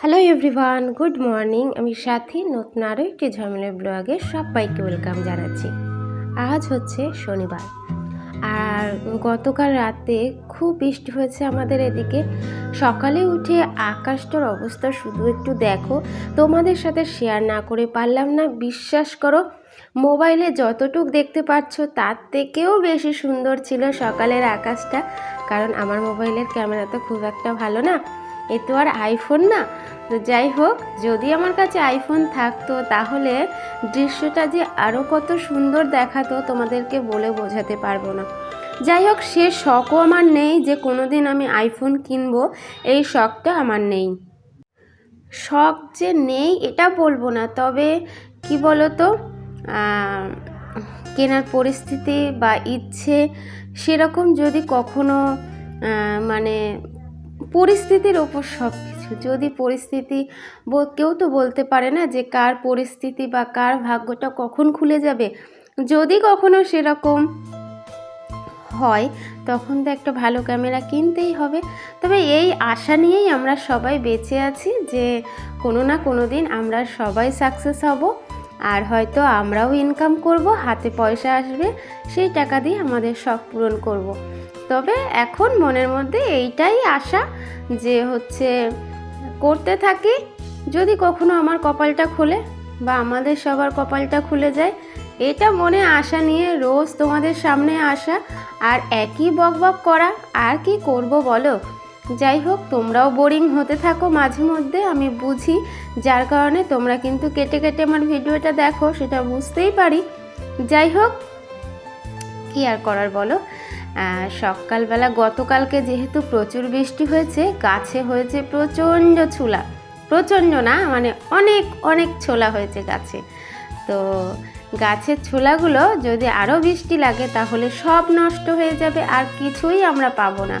Hello everyone good morning আমি সাথী, নতুন আরও একটি ঝামেলা ব্লগে সবাইকে ওয়েলকাম জানাচ্ছি। আজ হচ্ছে শনিবার। আর গতকাল রাতে খুব বৃষ্টি হয়েছে আমাদের এদিকে। সকালে উঠে আকাশটার অবস্থা শুধু একটু দেখো। তোমাদের সাথে শেয়ার না করে পারলাম না। বিশ্বাস করো, মোবাইলে যতটুক দেখতে পাচ্ছ তার থেকেও বেশি সুন্দর ছিল সকালের আকাশটা। কারণ আমার মোবাইলের ক্যামেরা তো খুব একটা ভালো না। এ তো আর আইফোন না। তো যাই হোক, যদি আমার কাছে আইফোন থাকতো, তাহলে দৃশ্যটা যে আরও কত সুন্দর দেখাতো তোমাদেরকে বলে বোঝাতে পারব না। যাই হোক, সে শখও আমার নেই যে কোনো দিন আমি আইফোন কিনবো, এই শখটা আমার নেই। শখ যে নেই, এটা বলব না, তবে কি বলো তো কেনার পরিস্থিতি বা ইচ্ছে সেরকম যদি কখনো মানে পরিস্থিতির ওপর সব কিছু। যদি পরিস্থিতি কেউ তো বলতে পারে না যে কার পরিস্থিতি বা কার ভাগ্যটা কখন খুলে যাবে। যদি কখনো সেরকম হয়, তখন তো একটা ভালো ক্যামেরা কিনতেই হবে। তবে এই আশা নিয়েই আমরা সবাই বেঁচে আছি যে কোনো না কোনো দিন আমরা সবাই সাকসেস হব। আর হয়তো আমরাও ইনকাম করব, হাতে পয়সা আসবে, সেই টাকা দিয়ে আমাদের শখ পূরণ করব। তবে এখন মনের মধ্যে এইটাই আশা যে হচ্ছে করতে থাকি। যদি কখনো আমার কপালটা খুলে বা আমাদের সবার কপালটা খুলে যায়, এটা মনে আশা নিয়ে রোজ তোমাদের সামনে আসা আর একই বক বক করা আর কি করব বলো? যাই হোক, তোমরাও বোরিং হতে থাকো মাঝে মধ্যে, আমি বুঝি। যার কারণে তোমরা কিন্তু কেটে কেটে আমার ভিডিওটা দেখো, সেটা বুঝতেই পারি। যাই হোক, কি আর করার বলো? সকালবেলা গতকালকে যেহেতু প্রচুর বৃষ্টি হয়েছে, গাছে হয়েছে প্রচণ্ড ছোলা। প্রচণ্ড না মানে অনেক অনেক ছোলা হয়েছে গাছে। তো গাছের ছোলাগুলো যদি আরও বৃষ্টি লাগে, তাহলে সব নষ্ট হয়ে যাবে, আর কিছুই আমরা পাবো না।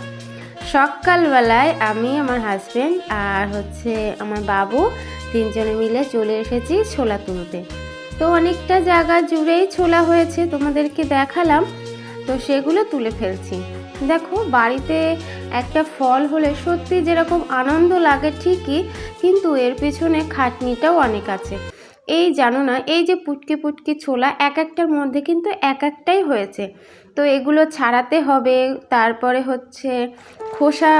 সকালবেলায় আমি, আমার হাজব্যান্ড আর হচ্ছে আমার বাবু তিনজনে মিলে চলে এসেছি ছোলা তুলতে। তো অনেকটা জায়গা জুড়েই ছোলা হয়েছে, তোমাদেরকে দেখালাম। তো সেগুলো তুলে ফেলছি। দেখো, বাড়িতে একটা ফল হলে সত্যি যেরকম আনন্দ লাগে ঠিকই, কিন্তু এর পেছনে খাটনিটাও অনেক আছে। এই জানো না, এই যে পুটকি পুটকি ছোলা এক একটার মধ্যে কিন্তু এক একটাই হয়েছে। তো এগুলো ছাড়াতে হবে, তারপরে হচ্ছে খোসা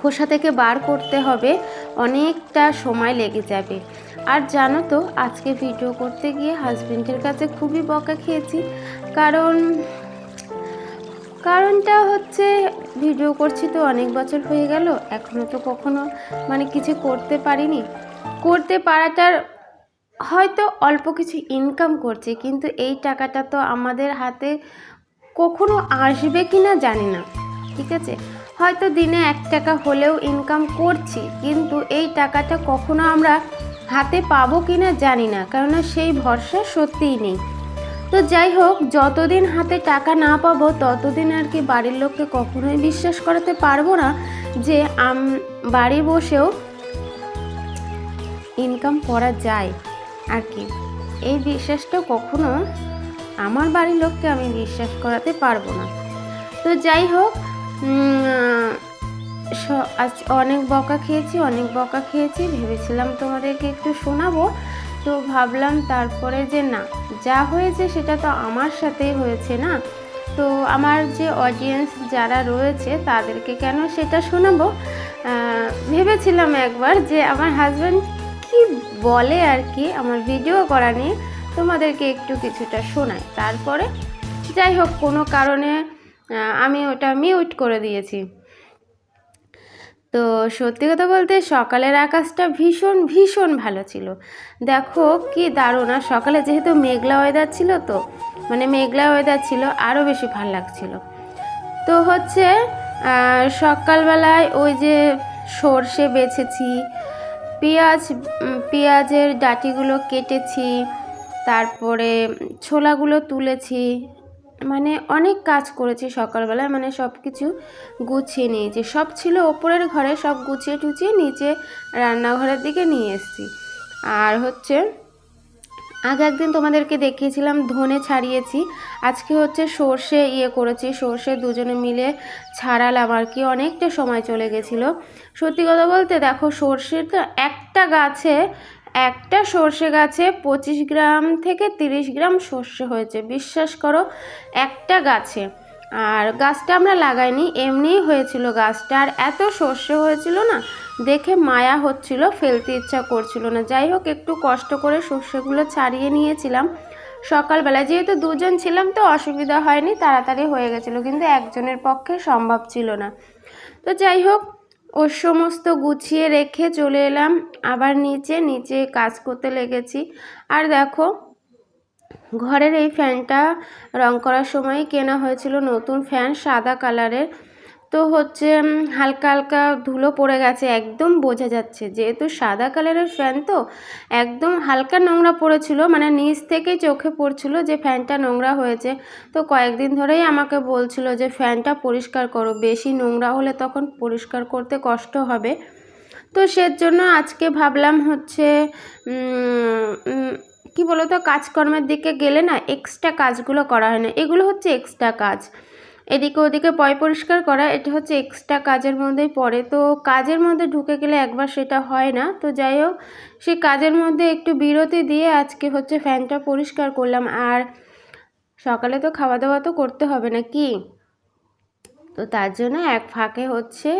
খোসা থেকে বার করতে হবে, অনেকটা সময় লেগে যাবে। আর জানো তো, আজকে ভিডিও করতে গিয়ে হাজবেন্ডের কাছে খুবই বকা খেয়েছি। কারণ, কারণটা হচ্ছে ভিডিও করছি তো অনেক বছর হয়ে গেল এখনও তো কখনো মানে কিছু করতে পারিনি। করতে পারাটার হয়তো অল্প কিছু ইনকাম করছি, কিন্তু এই টাকাটা তো আমাদের হাতে কখনো আসবে কি না জানি না, ঠিক আছে? হয়তো দিনে এক টাকা হলেও ইনকাম করছি, কিন্তু এই টাকাটা কখনো আমরা হাতে পাবো কি না জানি না, কেননা সেই ভরসা সত্যিই নেই। তো যাই হোক, যতদিন হাতে টাকা না পাবো, ততদিন আর কি বাড়ির লোককে কখনোই বিশ্বাস করাতে পারব না যে আম, বাড়ি বসেও ইনকাম করা যায় আর কি। এই বিশ্বাসটা কখনো আমার বাড়ির লোককে আমি বিশ্বাস করাতে পারব না। তো যাই হোক আজ অনেক বকা খেয়েছি, অনেক বকা খেয়েছি, ভেবেছিলাম তোমাদেরকে একটু শোনাবো। তো ভাবলাম তারপরে যে না, যা হয়েছে সেটা তো আমার সাথেই হয়েছে না? তো আমার যে অডিয়েন্স যারা রয়েছে তাদেরকে কেন সেটা শোনাবো? ভেবেছিলাম একবার যে আমার হাজব্যান্ড কি বলে আর কি আমার ভিডিও করা নিয়ে, তোমাদেরকে একটু কিছুটা শোনাই। তারপরে যাই হোক, কোনো কারণে আমি ওটা মিউট করে দিয়েছি। তো সত্যি কথা বলতে সকালের আকাশটা ভীষণ ভীষণ ভালো ছিল। দেখো কি দারুণ, আর সকালে যেহেতু মেঘলা ওয়েদার ছিল তো মানে মেঘলা ওয়েদার ছিল আরও বেশি ভালো লাগছিল। তো হচ্ছে সকালবেলায় ওই যে সর্ষে বেছেছি, পেঁয়াজ পেঁয়াজের ডাটিগুলো কেটেছি, তারপরে ছোলাগুলো তুলেছি মানে অনেক কাজ করেছি সকালবেলায় মানে সব কিছু গুছিয়ে নিয়েছি। সব ছিল ওপরের ঘরে, সব গুছিয়ে টুচিয়ে নিচে রান্নাঘরের দিকে নিয়ে এসেছি। আর হচ্ছে, আগে একদিন তোমাদেরকে দেখিয়েছিলাম, ধনে ছাড়িয়েছি। আজকে হচ্ছে সর্ষে ইয়ে করেছি, সর্ষে দুজনে মিলে ছাড়ালাম আর কি, অনেকটা সময় চলে গেছিল। সত্যি কথা বলতে দেখো সর্ষে তো একটা গাছে একটা সর্ষে গাছে পঁচিশ গ্রাম থেকে তিরিশ গ্রাম সর্ষে হয়েছে। বিশ্বাস করো, একটা গাছে। আর গাছটা আমরা লাগাইনি, এমনিই হয়েছিল গাছটা। আর এত সর্ষে হয়েছিল না, দেখে মায়া হচ্ছিল, ফেলতে ইচ্ছা করছিল না। যাই হোক, একটু কষ্ট করে সর্ষেগুলো ছাড়িয়ে নিয়েছিলাম। সকালবেলা যেহেতু দুজন ছিলাম, তো অসুবিধা হয়নি, তাড়াতাড়ি হয়ে গেছিল, কিন্তু একজনের পক্ষে সম্ভব ছিল না। তো যাই হোক ওর সমস্ত গুছিয়ে রেখে চলে এলাম। আবার নিচে নিচে কাজ করতে লেগেছি। আর দেখো, ঘরের এই ফ্যানটা রং করার সময় কেনা হয়েছিল নতুন ফ্যান সাদা কালারের। তো হচ্ছে হালকা হালকা ধুলো পড়ে গেছে, একদম বোঝা যাচ্ছে। যেহেতু সাদা কালারের ফ্যান তো, একদম হালকা নোংরা পড়েছিল মানে নিচ থেকে চোখে পড়ছিল যে ফ্যানটা নোংরা হয়েছে। তো কয়েকদিন ধরেই আমাকে বলছিল যে, ফ্যানটা পরিষ্কার করো, বেশি নোংরা হলে তখন পরিষ্কার করতে কষ্ট হবে। তো সেজন্য আজকে ভাবলাম হচ্ছে কি বলতো, কাজকর্মের দিকে গেলে না এক্সট্রা কাজগুলো করা হয় না। এগুলো হচ্ছে এক্সট্রা কাজ। এদিকে ওদিকে পয় পরিষ্কার করা, এটা হচ্ছে এক্সট্রা কাজের মধ্যেই পড়ে। তো কাজের মধ্যে ঢুকে গেলে একবার সেটা হয় না। তো যাই হোক সেই কাজের মধ্যে একটু বিরতি দিয়ে আজকে হচ্ছে ফ্যানটা পরিষ্কার করলাম। আর সকালে তো খাওয়া দাওয়া তো করতে হবে না কি? তো তার জন্য এক ফাঁকে হচ্ছে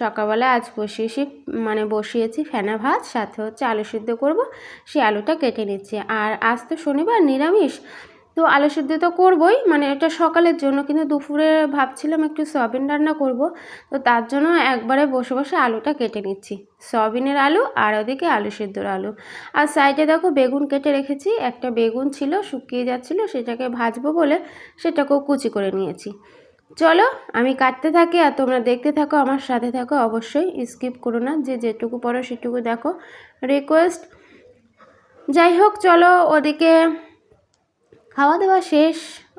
সকালবেলা আজ বসিয়েছি মানে বসিয়েছি ফেনা ভাত, সাথে হচ্ছে আলু সিদ্ধ করব সেই আলুটা কেটে নিচ্ছি। আর আজ তো শনিবার, নিরামিষ। তো আলু সিদ্ধ তো করবই মানে এটা সকালের জন্য, কিন্তু দুপুরে ভাবছিলাম একটু সয়াবিন রান্না করব, তো তার জন্য একবারে বসে বসে আলুটা কেটে নিচ্ছি, সয়াবিনের আলু আর ওদিকে আলু সিদ্ধর আলু। আর সাইডে দেখো বেগুন কেটে রেখেছি, একটা বেগুন ছিল, শুকিয়ে যাচ্ছিল, সেটাকে ভাজবো বলে সেটাকেও কুচি করে নিয়েছি। চলো, আমি কাটতে থাকি আর তোমরা দেখতে থাকো, আমার সাথে থাকো, অবশ্যই স্কিপ করো না, যে যেটুকু পড়ো সেটুকু দেখো রিকোয়েস্ট যাই হোক, চলো ওদিকে খাওয়া দাওয়া শেষ।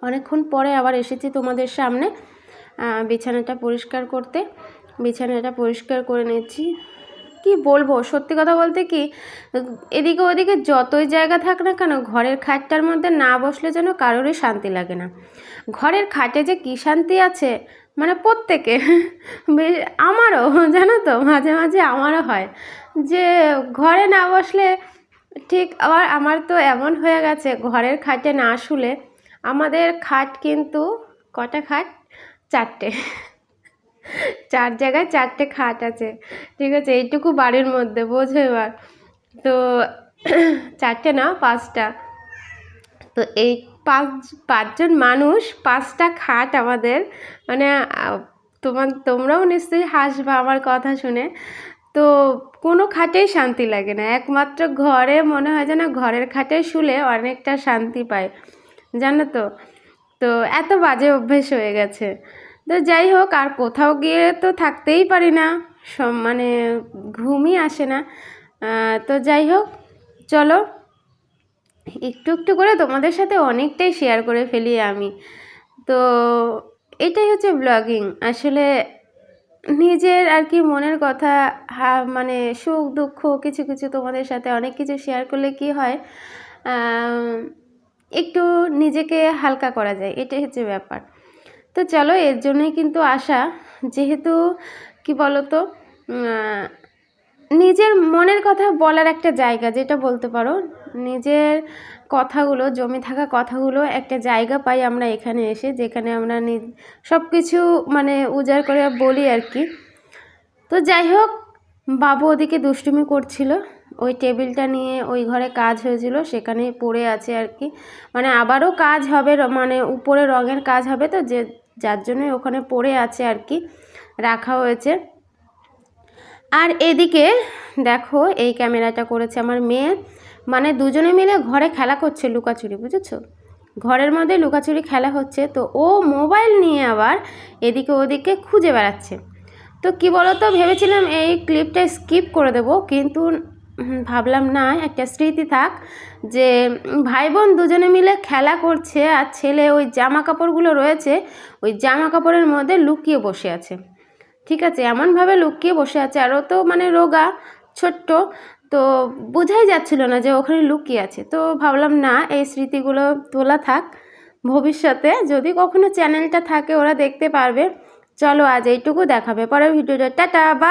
অনেকক্ষণ পরে আবার এসেছি তোমাদের সামনে। বিছানাটা পরিষ্কার করতে। বিছানাটা পরিষ্কার করে নিচ্ছি। কি বলব, সত্যি কথা বলতে কি, এদিকে ওদিকে যতই জায়গা থাক না কেন, ঘরের খাটটার মধ্যে না বসলে যেন কারোরই শান্তি লাগে না। ঘরের খাটে যে কী শান্তি আছে মানে প্রত্যেকে আমারও, জানো তো, মাঝে মাঝে আমারও হয় যে ঘরে না বসলে ঠিক, আবার আমার তো এমন হয়ে গেছে, ঘরের খাটে না শুলে আমাদের খাট কিন্তু কটা খাট? চারটে। চার জায়গায় চারটে খাট আছে। ঠিক আছে, এইটুকু বাড়ির মধ্যে, বোঝো এবার। তো চারটে না, পাঁচটা। তো এই পাঁচ, পাঁচজন মানুষ, পাঁচটা খাট আমাদের। মানে তোমার তোমরাও নিশ্চয়ই হাসবা আমার কথা শুনে। তো কোনো খাটেই শান্তি লাগে না। একমাত্র ঘরে মনে হয় যেন ঘরের খাটে শুলে অনেকটা শান্তি পায় জানো তো? তো এত বাজে অভ্যেস হয়ে গেছে। তো যাই হোক, আর কোথাও গিয়ে তো থাকতেই পারি না। সব মানে ঘুমই আসে না। তো যাই হোক, চলো। একটু একটু করে তোমাদের সাথে অনেকটাই শেয়ার করে ফেলি আমি। তো এটাই হচ্ছে ব্লগিং আসলে নিজের আর কি মনের কথা মানে সুখ, দুঃখ, কিছু কিছু তোমাদের সাথে অনেক কিছু শেয়ার করলে কি হয় একটু নিজেকে হালকা করা যায়, এটাই হচ্ছে ব্যাপার। তো চলো, এর জন্যই কিন্তু আসা যেহেতু, কি বলতো নিজের মনের কথা বলার একটা জায়গা, যেটা বলতে পারো, নিজের কথাগুলো, জমে থাকা কথাগুলো একটা জায়গা পাই আমরা এখানে এসে, যেখানে আমরা সব কিছু মানে উজাড় করে বলি আর কি। তো যাই হোক, বাবু ওদিকে দুষ্টুমি করছিল। ওই টেবিলটা নিয়ে ওই ঘরে কাজ হয়েছিল, সেখানে পড়ে আছে আর কি। মানে আবারও কাজ হবে মানে উপরে রঙের কাজ হবে তো, যে, যার জন্য ওখানে পড়ে আছে আর কি, রাখা হয়েছে। আর এদিকে দেখো, এই ক্যামেরাটা করেছে আমার মেয়ে। মানে দুজনে মিলে ঘরে খেলা করছে লুকাচুরি বুঝেছ? ঘরের মধ্যে লুকাচুরি খেলা হচ্ছে, তো ও মোবাইল নিয়ে আবার এদিকে ওদিকে খুঁজে বেড়াচ্ছে। তো কি বলতো, ভেবেছিলাম এই ক্লিপটা স্কিপ করে দেবো, কিন্তু ভাবলাম না, একটা স্মৃতি থাক যে ভাই বোন দুজনে মিলে খেলা করছে আর ছেলে ওই জামা কাপড়গুলো রয়েছে, ওই জামা কাপড়ের মধ্যে লুকিয়ে বসে আছে। ঠিক আছে, এমনভাবে লুকিয়ে বসে আছে আরও তো মানে রোগা, ছোট্ট তো বোঝাই যাচ্ছিল না যে ওখানে লুকিয়ে আছে। তো ভাবলাম, না, এই স্মৃতিগুলো তোলা থাক। ভবিষ্যতে যদি কখনো চ্যানেলটা থাকে, ওরা দেখতে পারবে। চলো আজ এইটুকু দেখাবে। পরের ভিডিওটা টাটা বা